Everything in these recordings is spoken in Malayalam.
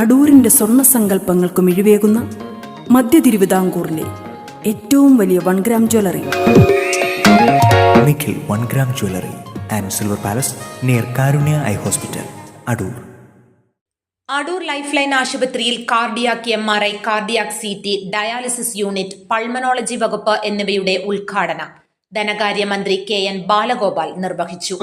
അടൂരിന്റെ സ്വർണ സങ്കല്പങ്ങൾക്ക് മിഴിവേകുന്ന മധ്യ തിരുവിതാംകൂറിലെ ഏറ്റവും വലിയ one gram jewellery Nikhil one gram jewellery and silver palace near Karunya eye hospital Adoor Adoor life line ആശുപത്രിയിൽ cardiac M R I cardiac C T dialysis unit pulmonology വകുപ്പ് എന്നിവയുടെ ഉദ്ഘാടനം. ധനകാര്യമന്ത്രി കെ എൻ ബാലഗോപാൽ നിർവഹിച്ചു.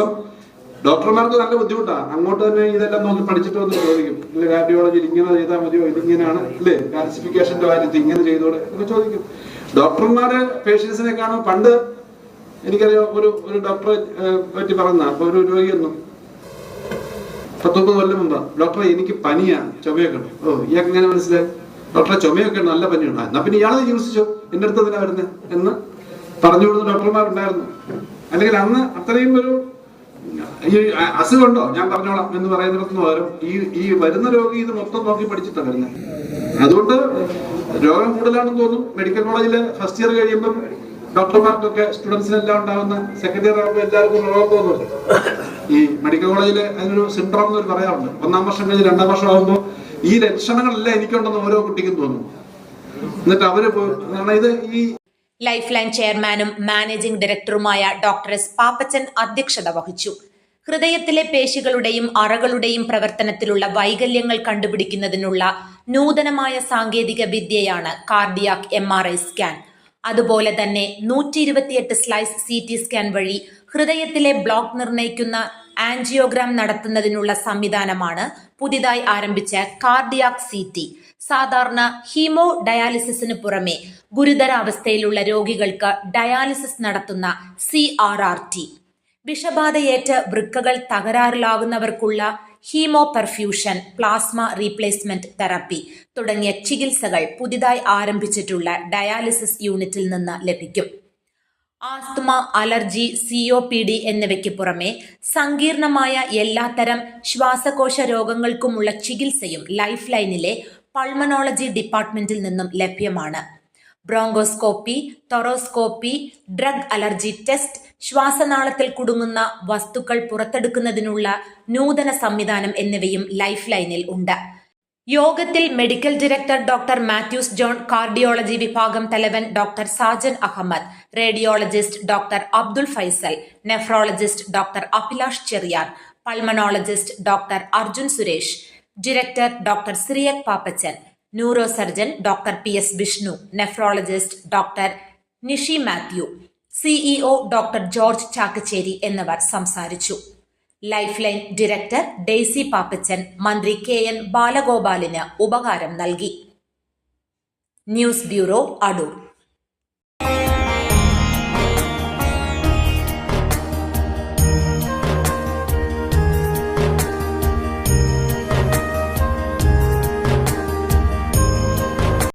ഡോക്ടർമാർക്ക് നല്ല ബുദ്ധിമുട്ടാണ് അങ്ങോട്ട് തന്നെ ഇതെല്ലാം നോക്കി പഠിച്ചിട്ട് വന്ന് ചോദിക്കും. ഇല്ല കാർഡിയോളജിയിൽ ഇങ്ങനെ ചെയ്താൽ മതിയോ? ഇതിങ്ങനെയാണ് ഇല്ലേ? കാൽസിഫിക്കേഷന്റെ കാര്യത്തിൽ ഇങ്ങനെ ചെയ്തോടെ? എന്നൊക്കെ ചോദിക്കും. ഡോക്ടർമാര് പേഷ്യൻസിനെ കാണും പണ്ട് എനിക്കറിയാം ഒരു ഒരു ഡോക്ടറെ പറ്റി പറഞ്ഞ അപ്പൊ ഒരു രോഗിയൊന്നും പത്തൊമ്പത് കൊല്ലം മുമ്പ്. ഡോക്ടറെ എനിക്ക് പനിയാണ് ചുമയൊക്കെ ഉണ്ട്. ഓ ഇയാൾക്ക് ഇങ്ങനെ മനസ്സിലായി? ഡോക്ടറെ ചുമയൊക്കെ ഉണ്ട്. നല്ല പനിയുണ്ട്. ഉണ്ടായിരുന്നു പിന്നെ ഇയാളെ ചികിത്സിച്ചോ? എന്റെ അടുത്ത് എന്തിനാ വരുന്നത് എന്ന് പറഞ്ഞു കൊടുത്ത ഡോക്ടർമാരുണ്ടായിരുന്നു. അല്ലെങ്കിൽ അന്ന് അത്രയും ഒരു ഈ അസുഖമുണ്ടോ ഞാൻ പറഞ്ഞോളാം എന്ന് പറയുന്നിടത്തുനിന്ന് പകരം ഈ ഈ വരുന്ന രോഗി ഇത് മൊത്തം നോക്കി പഠിച്ചിട്ടാണ് വരുന്നത് അതുകൊണ്ട് രോഗം കൂടുതലാണെന്ന് തോന്നും. മെഡിക്കൽ കോളേജിലെ ഫസ്റ്റ് ഇയർ കഴിയുമ്പം ഡോക്ടർമാർക്കൊക്കെ സ്റ്റുഡൻസിനെല്ലാം ഉണ്ടാകുന്ന സെക്കൻഡ് ഇയർ ആകുമ്പോൾ എല്ലാവർക്കും രോഗം തോന്നും. ഈ മെഡിക്കൽ കോളേജിലെ അതിനൊരു സിൻഡ്രോം എന്ന് പറയാറുണ്ട്. ഒന്നാം വർഷം കഴിഞ്ഞ് രണ്ടാം വർഷം ആകുമ്പോൾ ഈ ലക്ഷണങ്ങളെല്ലാം എനിക്കുണ്ടെന്ന് ഓരോ കുട്ടിക്കും തോന്നും. എന്നിട്ട് അവർ ഇത് ഈ ലൈഫ് ലൈൻ ചെയർമാനും മാനേജിംഗ് ഡയറക്ടറുമായ ഡോക്ടർ എസ് പാപ്പച്ചൻ അധ്യക്ഷത വഹിച്ചു. ഹൃദയത്തിലെ പേശികളുടെയും അറകളുടെയും പ്രവർത്തനത്തിലുള്ള വൈകല്യങ്ങൾ കണ്ടുപിടിക്കുന്നതിനുള്ള നൂതനമായ സാങ്കേതിക വിദ്യയാണ് cardiac M R I scan. അതുപോലെ തന്നെ നൂറ്റി ഇരുപത്തിയെട്ട് സ്ലൈസ് സി ടി സ്കാൻ വഴി ഹൃദയത്തിലെ ബ്ലോക്ക് നിർണയിക്കുന്ന ആൻജിയോഗ്രാം നടത്തുന്നതിനുള്ള സംവിധാനമാണ് പുതിയതായി ആരംഭിച്ച കാർഡിയാക് സി ടി. സാധാരണ ഹീമോ ഡയാലിസിസിന് പുറമെ ഗുരുതരാവസ്ഥയിലുള്ള രോഗികൾക്ക് ഡയാലിസിസ് നടത്തുന്ന സി ആർ ആർ ടി. വിഷബാധയേറ്റ് വൃക്കകൾ തകരാറിലാകുന്നവർക്കുള്ള haemo perfusion plasma replacement therapy തുടങ്ങിയ ചികിത്സകൾ പുതിയതായി ആരംഭിച്ചിട്ടുള്ള ഡയാലിസിസ് യൂണിറ്റിൽ നിന്ന് ലഭിക്കും. Asthma allergy CO P D എന്നിവയ്ക്ക് പുറമെ സങ്കീർണമായ എല്ലാത്തരം ശ്വാസകോശ രോഗങ്ങൾക്കുമുള്ള ചികിത്സയും ലൈഫ് ലൈനിലെ പൾമനോളജി ഡിപ്പാർട്ട്മെന്റിൽ നിന്നും ലഭ്യമാണ്. Bronchoscopy thoracoscopy drug allergy test ശ്വാസനാളത്തിൽ കുടുങ്ങുന്ന വസ്തുക്കൾ പുറത്തെടുക്കുന്നതിനുള്ള നൂതന സംവിധാനം എന്നിവയും ലൈഫ് ലൈനിൽ ഉണ്ട്. യോഗത്തിൽ medical director doctor Mathews John cardiology വിഭാഗം തലവൻ doctor Sajan Ahammed radiologist doctor Abdul Faisal nephrologist doctor Abhilash Cheriyar pulmonologist doctor Arjun Suresh director doctor Cyriac Pappachan neuro surgeon doctor P S Vishnu nephrologist doctor Nishi Mathew CEO doctor George Chakkachery എന്നിവർ സംസാരിച്ചു. Life line director Daisy Pappachan മന്ത്രി കെ എൻ ബാലഗോപാലിന് ഉപകാരം നൽകി. News bureau Adoor.